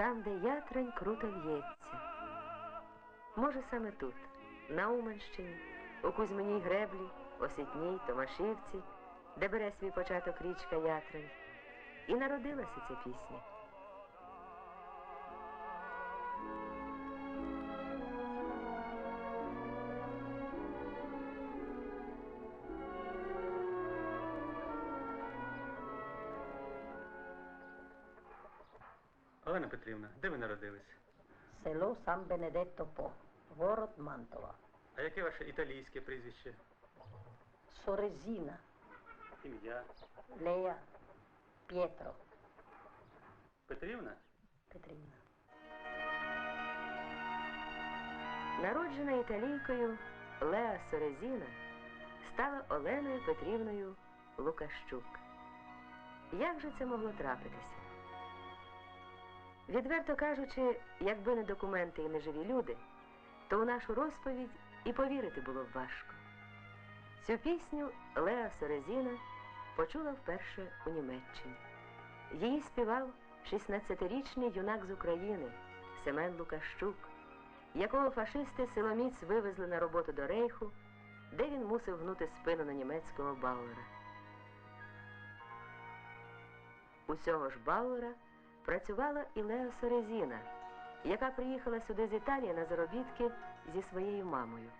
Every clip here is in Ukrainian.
там, де ятрань круто в'ється. Може, саме тут, на Уманщині, у Кузьминій греблі, Осітній, Томашівці, де бере свій початок річка Ятрань. І народилася ця пісня. Петрівна, де ви народились? Село Сан Бенедетто По, город Мантова. А яке ваше італійське прізвище? Сорезіна, Ім'я? Лея, П'єтро, Петрівна? Петрівна. Народжена італійкою Леа Сорезіна стала Оленою Петрівною Лукащук. Як же це могло трапитися? Відверто кажучи, якби не документи і не живі люди, то у нашу розповідь і повірити було б важко. Цю пісню Леа Сорезіна почула вперше у Німеччині. Її співав 16-річний юнак з України Семен Лукащук, якого фашисти силоміць вивезли на роботу до Рейху, де він мусив гнути спину на німецького Бауера. У цього ж Бауера працювала і Лео Сорезіна, яка приїхала сюди з Італії на заробітки зі своєю мамою.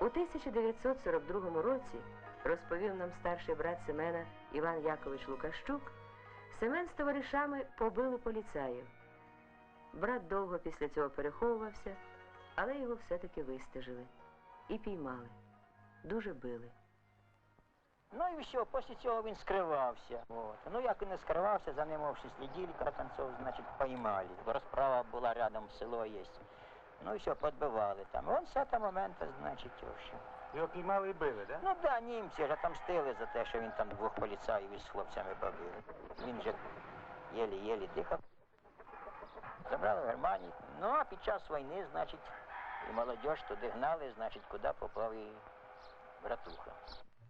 У 1942 році, розповів нам старший брат Семена Іван Якович Лукащук, Семен з товаришами побили поліцаїв. Брат довго після цього переховувався, але його все-таки вистежили і піймали. Дуже били. Ну і все, після цього він скривався. От. Ну як він не скривався, за ним вовши слідили, концов, значить, поймали. Розправа була рядом, село є. Ну і все, підбивали там. Он з цього моменту, значить, все. Його піймали і били, так? Ну да, німці ж отомстили за те, що він там двох поліцаїв із хлопцями побив. Він же єлі-єлі дихав. Забрали в Германію. Ну а під час війни, значить, і молодь туди гнали, значить, куди попав і братуха.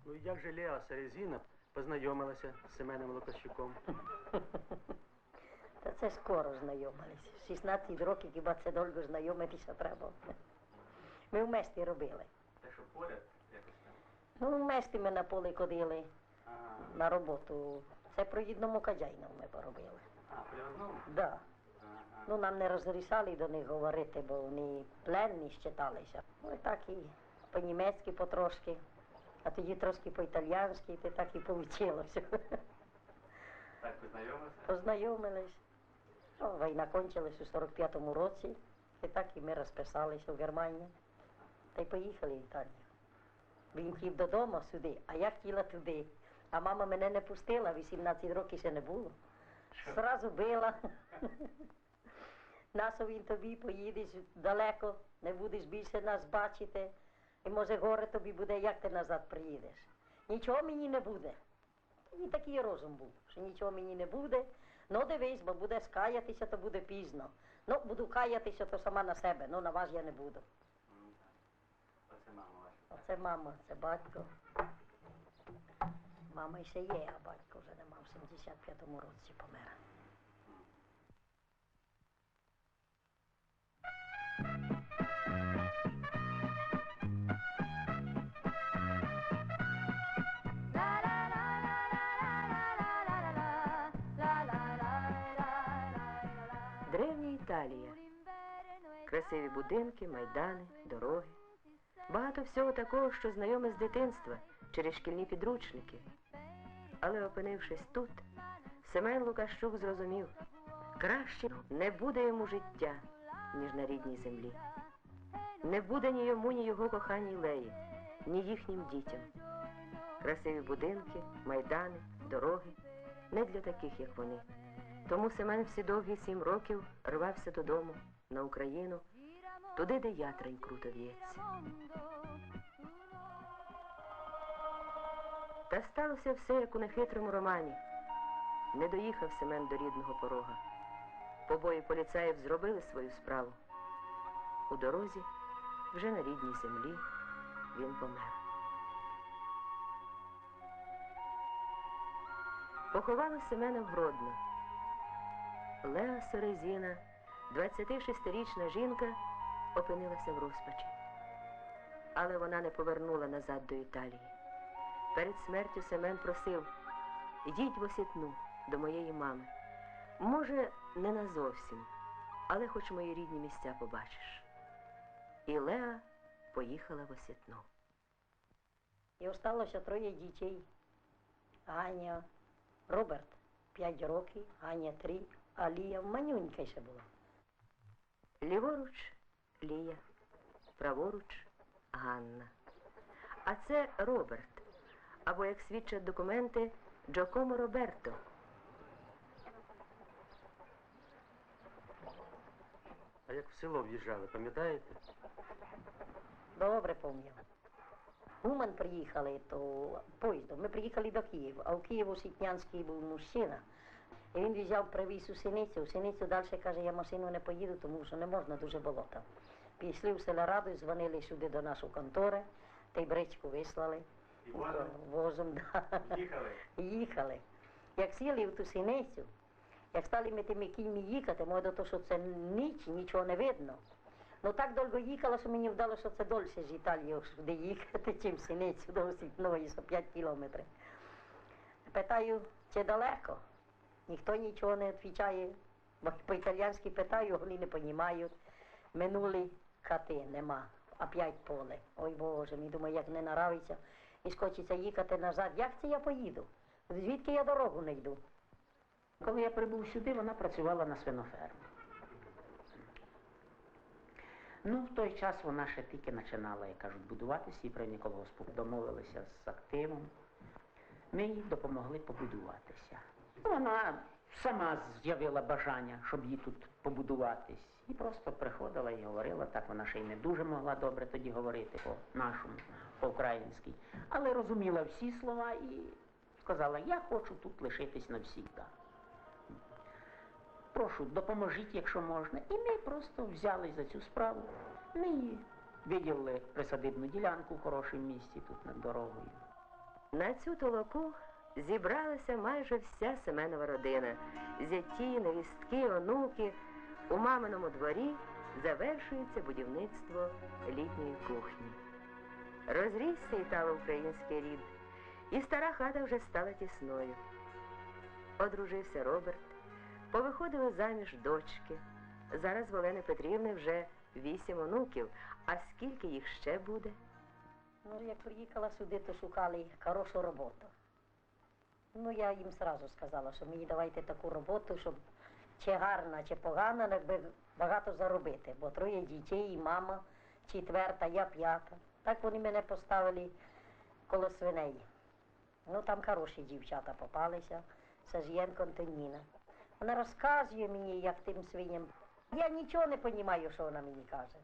Ну як же Леа Сорезіна познайомилася з Семеном Лукащуком? Та це скоро знайомились. 16 років хіба це довго знайомитися треба. Ми в месті робили. Те, що поряд якось там. Ну, в месті ми на поле ходили Ага. на роботу. Це про їдному кадяйну ми поробили. А, при одному? Да. Ну, нам не розрішали до них говорити, бо вони пленні щиталися. Ну, і так і по-німецьки потрошки, а тоді трошки по-італіянськи, і так і вийшло. Так познайомилися? Познайомились. Ну, війна кончилась у 45-му році, і так і ми розписалися в Германії. Та й поїхали в Італію. Він хотів додому сюди, а я хотіла туди. А мама мене не пустила, 18 років ще не було. Зразу била. Насо він тобі поїдеш далеко, не будеш більше нас бачити. І може горе тобі буде, як ти назад приїдеш. Нічого мені не буде. І такий розум був, що нічого мені не буде. Ну дивись, бо буде скаятися, то буде пізно. Ну, буду каятися, то сама на себе, ну на вас я не буду. Оце мама ваша. Оце мама, це батько. Мама ще є, а батько вже нема в 75-му році помер. Італія. Красиві будинки, майдани, дороги. Багато всього такого, що знайоме з дитинства через шкільні підручники. Але опинившись тут, Семен Лукащук зрозумів, краще не буде йому життя, ніж на рідній землі. Не буде ні йому, ні його коханій Леї, ні їхнім дітям. Красиві будинки, майдани, дороги не для таких, як вони. Тому Семен всі довгі сім років рвався додому, на Україну, туди, де ятрень круто в'ється. Та сталося все, як у нехитрому романі. Не доїхав Семен до рідного порога. Побої поліцаїв зробили свою справу. У дорозі, вже на рідній землі, він помер. Поховали Семена в Гродно. Леа Сорезіна, 26-річна жінка, опинилася в розпачі. Але вона не повернула назад до Італії. Перед смертю Семен просив Ідіть в Осітну до моєї мами. Може, не назовсім, але хоч мої рідні місця побачиш. І Леа поїхала в Осітну. І осталося троє дітей. Аня, Роберт 5 років, Аня 3, а Лія манюнька ще була. Ліворуч Лія, праворуч Ганна. А це Роберт, або, як свідчать документи, Джокомо Роберто. А як в село в'їжджали, пам'ятаєте? Добре пам'ятаю. Уман приїхали, то поїздом. Ми приїхали до Києва, а в Києву Сітнянський був мужчина. І він взяв привіз у синицю. У синицю далі каже, я машину не поїду, тому що не можна дуже болото. Пішли в селераду, дзвонили сюди до нашої контори, та й бричку вислали. Возом, да. Їхали. Їхали. Як сіли в ту синицю, як стали ми тими кіньми їхати, може то, що це ніч, нічого не видно. Ну так довго їхала, що мені вдалося, що це дольше з Італії сюди їхати, чим синицю до Осітної, що 5 кілометрів. Питаю, чи далеко? Ніхто нічого не відповідає. Бо по-італійськи питаю, вони не розуміють. Минули хати, нема, опять поле. Ой Боже, мені думаю, як не наравиться. І скочиться їхати назад. Як це я поїду? Звідки я дорогу не йду? Коли я прибув сюди, вона працювала на свинофермі. Ну, в той час вона ще тільки починала, як кажуть, будуватися, і при Ніколгоспу домовилися з активом. Ми їй допомогли побудуватися. Вона сама з'явила бажання, щоб їй тут побудуватись. І просто приходила і говорила, так вона ще й не дуже могла добре тоді говорити по-нашому, по-українськи. Але розуміла всі слова і сказала, я хочу тут лишитись навсігда. Прошу, допоможіть, якщо можна. І ми просто взялись за цю справу. Ми їй виділили присадибну ділянку в хорошому місці тут над дорогою. На цю толоку зібралася майже вся Семенова родина. Зяті, невістки, онуки. У маминому дворі завершується будівництво літньої кухні. Розрісся італо-український рід, і стара хата вже стала тісною. Одружився Роберт, повиходили заміж дочки. Зараз в Олени Петрівни вже вісім онуків, а скільки їх ще буде? Ну, як приїхала сюди, то шукали хорошу роботу. Ну, я їм сразу сказала, що мені давайте таку роботу, щоб чи гарна, чи погана, але би багато заробити. Бо троє дітей, і мама четверта, я п'ята. Так вони мене поставили коло свиней. Ну, там хороші дівчата попалися, Сажєнко Антоніна. Вона розказує мені, як тим свиням. Я нічого не розумію, що вона мені каже.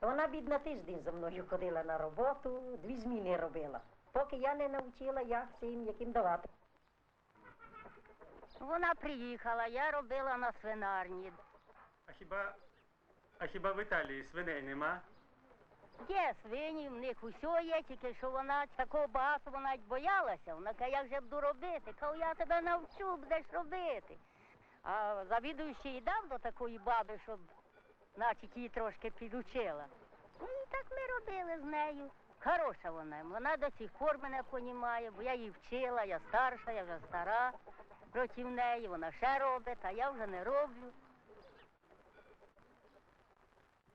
Вона бідна тиждень за мною ходила на роботу, дві зміни робила. Поки я не навчила, як цим яким давати. Вона приїхала, я робила на свинарні. А хіба, а хіба в Італії свиней нема? Є свині, в них усе є, тільки що вона такого багато вона й боялася. Вона каже, як же буду робити? Кажу, я тебе навчу, будеш робити. А завідуючий і дав до такої баби, щоб значить її трошки підучила. Ну і так ми робили з нею. Хороша вона, вона до сих пор мене понімає, бо я її вчила, я старша, я вже стара проти неї, вона ще робить, а я вже не роблю.